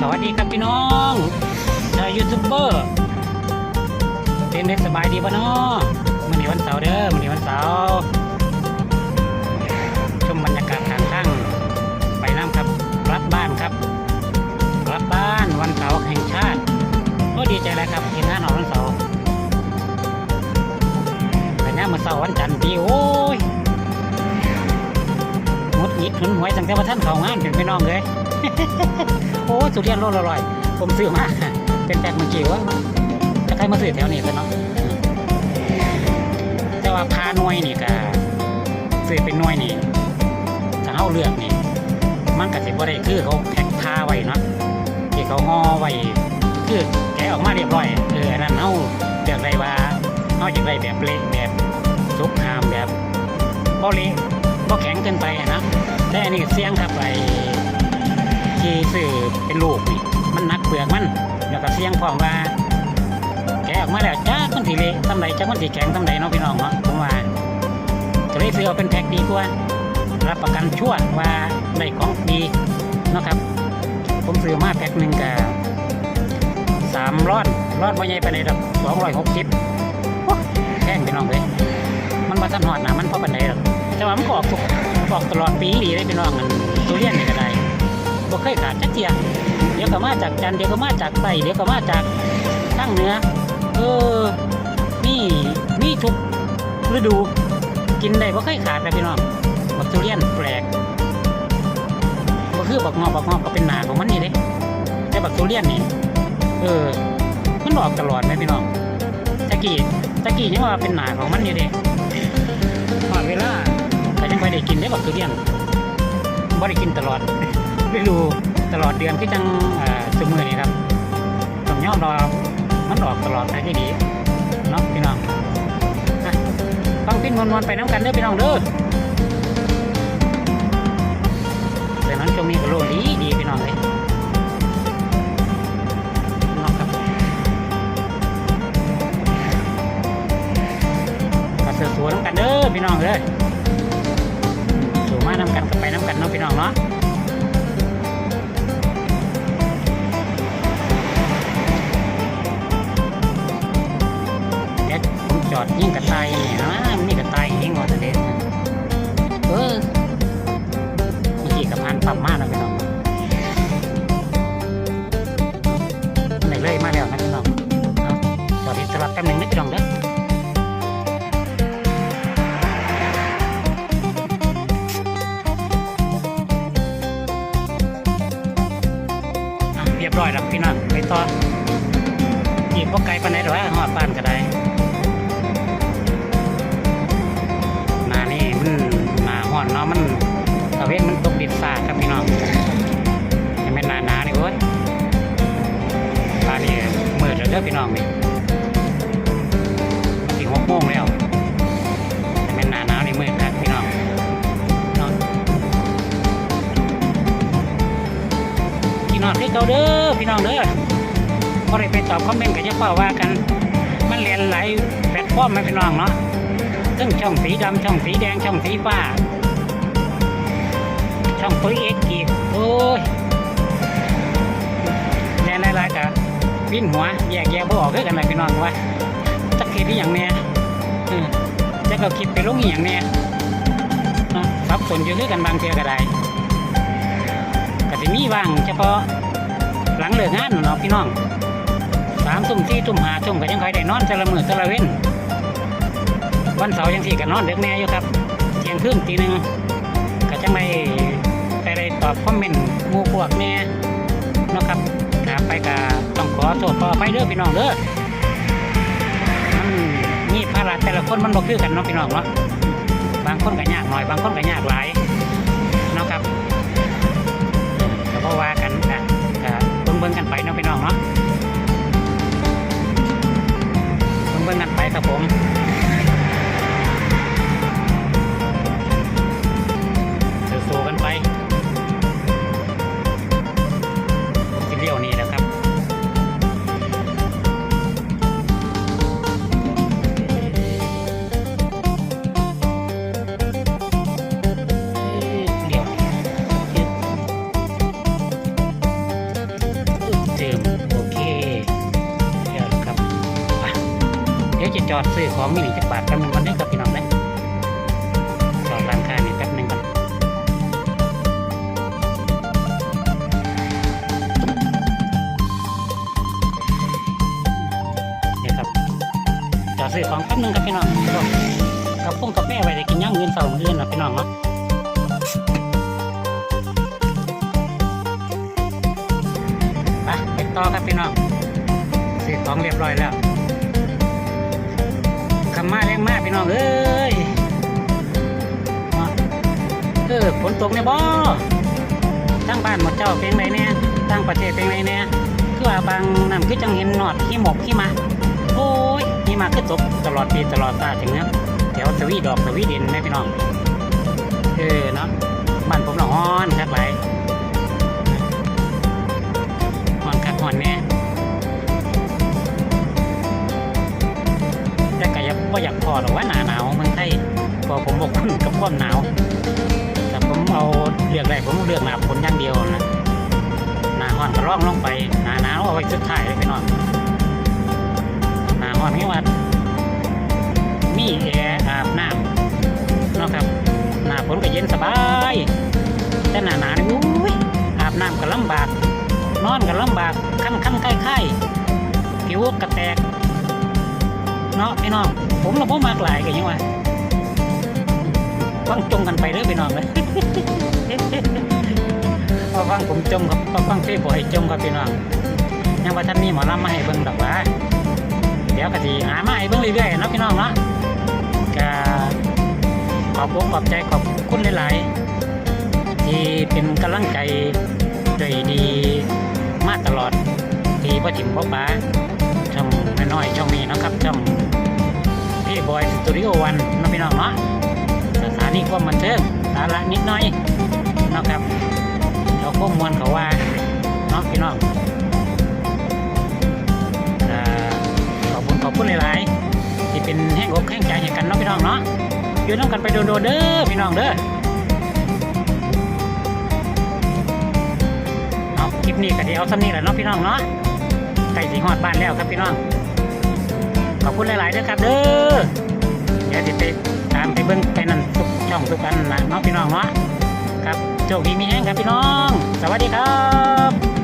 สวัสดีครับพี่น้องชาวยูทูบเบอร์เป็นเด็กสบายดีป่ะเนาะมื่อนี้วันเสาร์เด้อมื่อนี้วันเสาร์ชมบรรยากาศทางข้างไปน้ำครับกลับบ้านครับกลับบ้านวันเสาร์แห่งชาติก็ดีใจเลยครับทีมงานออกวันเสาร์แต่หน้ามื่อเสาร์วันจันทร์ปีโอ้ยงดหงิดหนุนหวยตั้งแต่ว่าท่านเขางานเป็นพี่น้องเลย โอ้สุเรียนโลละร้อยผมซื้อมากเป็นแพ็คมันจิ๋วอะถ้าใครมาซื้อแถวนี้ก็เนาะแต่ว่าพาหน่วยนี่ก็ซื้อเป็นหน่วยนี่ถ้าเฮาเลือกนี่ มันก็สิบ่ได้คือเขาแพ็คพาไว้เนาะที่เขาห่อไว้คือแกะออกมาเรียบร้อยเออนนั้นเฮาเลือกได้ว่าเฮาอยากได้แบบเละแบบสุกหามแบบบ่เละบ่แข็งเกินไปนะแต่อันนี้เสียงครับไอ ที่ซื้อเป็นลูกนี่มันนักเปลือกมันแล้วก็เสียงพร้อมว่าแกออกมาแล้วจ้ามันสีเละทำไรจ้ามันสีแข็งทำไรเนาะพี่น้องเนาะผมว่าก็เลยซื้อเอาเป็นแพ็คดีกว่ารับประกันชั่วว่าได้ของดีนะครับ ผมซื้อมาแพ็คหนึ่งกับสามร้อนร้อนว่าใหญ่ไปในดับสองร้อยหกสิบแพงพี่น้องเลยมันมาทันหอดนะมันพอปันไดหรอกแต่ว่ามันกออกทุกออกตลอดปีดีเลยพี่น้องอันทุเรียนนี่ก็ได้ บ่เคยขาดจักเทียเดี๋ยวก็มาจากจันเดี๋ยวก็มาจากไต้เดี๋ยวก็มาจากตั้งเนื้อเออนี่นี่ทุกฤดูกินได้บ่เคยขาดเลยพี่น้องบักทุเรียนแปลกก็คือบักงอกบักงอกก็เป็นหนาของมันนี่เด้แต่บักทุเรียนนี่เออมันออกตลอดไหมพี่น้องตะกี้ตะกี้ยังว่าเป็นหนาของมันนี่เด้พอดเวลาแต่ยังไม่ได้กินได้บักทุเรียนบ่ได้กินตลอด ฤดูตลอดเดือนที่จังสมือนี่ครับต้องยอมรอมันออกตลอดทางที่ดีเนาะพี่น้องอะฟังพินมวนๆไปน้ำกันเด้อพี่น้องเด้อแต่นั้นช่วงนี้ก็โลดีดีพี่น้องเลยเนาะครับก็เสือสวนน้ำกันเด้อพี่น้องเด้อสู่มาน้ำกันก็ไปน้ำกันเนาะพี่น้องเนาะ อดยิ่งกระต่ายนี่ยนะมันนี่กระต่ายยิ่งว่าตัวเด็ดเออเมื่อกี้กับพันปั๊มมากนะพี่น้องไหนเลยมาแล้วนะพี่น้องเอาจอดที่สลับแป๊บหนึ่งนะพี่น้องเด้ออะเรียบร้อยแล้วพี่น้องไปต่ออีกพวกไกลปานไหนหรอวะหอดบ้านก็ได้ น้องนี่สี่หกโมงแล้วยังไม่นหนาหนาวนี่มืดครับพี่น้องนาะพี่น้องที่เขาเด้อพี่น้องเด้อพอได้ไปตอบคอมเมนต์ก็จะเฝ้าว่ากัน มันเรียนหลายแพลตฟอร์มไหมพี่น้องเนาะซึ่งช่องสีดำช่องสีแดงช่องสีฟ้า ช่องตัวเอ็กอีกโอ้ยเรียนหลายๆกะ วิ่นหัวแยกแยะบ่ออกคือกันเลยพี่น้องว่าจักคิดที่อย่างเนี้ยเออจะก็คิดไปลงอย่างเนี้ยนาะสับสนอยู่คือกันบางเทียก็ได้ก็สิมีบ้างเฉพาะหลังเลิกงานเนาะพี่น้องสามทุ่มสี่ทุ่มห้าทุ่มก็ยังคอยได้นอนแต่ละมือแต่ละเว้นวันเสาร์ยังสี่ก็นอนเด็กแน่อยู่ครับเที่ยงคืนตีหนึ่งก็จังไม่ได้ได้ตอบคอมเมนต์มูพวกแน่นะครับถ้าไปก็ต้อง ขอโทษขอไปเด้อพี่น้องเด้อนี่ภาระแต่ละคนมันบ่คือกันเนาะพี่น้องเนาะบางคนก็ยากหน่อย บางคนก็ยากหลายเนาะครับก็บ่ว่ากันนะก็เบิ่งเบิ่งกันไปเนาะพี่น้องเนาะเบิ่งเบิ่งกันไปครับผม อดซื้อของนี่นี่จักบาทแป๊บนึงก่อนเด้อครับพี่น้องเด้อจอดร้านค้านี่แป๊บหนึงก่อนนี่ครับจอดซื้อของแป๊บหนึงครับพี่น้องกับพงกับแม่ไว้ได้กินย่างเงินเสาร์เดือนนะพี่น้องเนาะไปต่อครับพี่น้องซื้อของเรียบร้อยแล้วำมาแรงมากพี่น้องเอ้ยเออฝนตกเนี่ยบ่ทั้งบ้านหมดเจ้าเป็นไรเนี่ยทั้งประเทศเป็นไรเนี่ยคือว่าบางนั่นคือจังเห็นหนอดขี้หมกขี้มาโอ้ยขี้มาคือตกตลอดปีตลอดตาถึงเนี้ยแถวสวีดอกสวีดินแม่พี่น้อง เออเนาะบ้านผมละฮ้อนครับไหล หรอกว่าหนาหนาวเมืองไทยพอผมบอกคุณกับความหนาวแต่ผมเอาเลือกแรกผมเลือกหนาฝนอย่างเดียวนะหนาหอนก็ร่องลงไปหนาหนาวเอาไว้สุดท้ายเลยพี่น้องหนาหอนนี่ว่ามีแอร์อาบน้ำนะครับหนาฝนก็เย็นสบายแต่หนาหนาวนี่อุ้ยอาบน้ำก็ลำบากนอนกันลำบากขั้นขั้นไข้ไข้ผิวกระแตก เนาะพี่น้อง ผมเราพ่มากหลายกันยังวะฟังจงกันไปเด้อพี่น้องเลยพอฟังผมจมครับพอฟังพี่บ่อยจมครับพี่น้องยังว่าท่านมีหมอลำมาให้เบิ่งดอกหว่าเดี๋ยวกะทีหามาให้เบิ่งเรื่อยๆเนาะพี่น้องเนาะก็ขอบอกขอบใจขอบคุณหลายๆที่เป็นกำลังใจใจดีมาตลอดที่พ่อถิ่มพ่อป๋าช่องน้อยๆช่องนี้นะครับช่อง บอยสตูดิโอวันน้องพี่น้องเนาะสถานีความบันเทิงสาระนิดหน่อยเนาะครับเราข้อมวลเขาว่าเนาะพี่น้องขอบคุณขอบคุณหลายๆที่เป็นแห้งอกแห้งใจให้กันเนาะพี่น้องเนาะอยู่น้ำกันไปโดนๆเด้อพี่น้องเด้อเอาคลิปนี้ก็เดี๋ยวเอาซ้ำนี้แหละเนาะพี่น้องเนาะใกล้สิฮอดบ้านแล้วครับพี่น้องขอบคุณหลายๆเด้อครับเด้อ ดี๋ยวสิไปตามไปเบิ้งไปนั่นทุกช่องทุกอันนะน้องพี่น้องเนาะครับโชคดีมีแห้งครับพี่น้อง สวัสดีครับ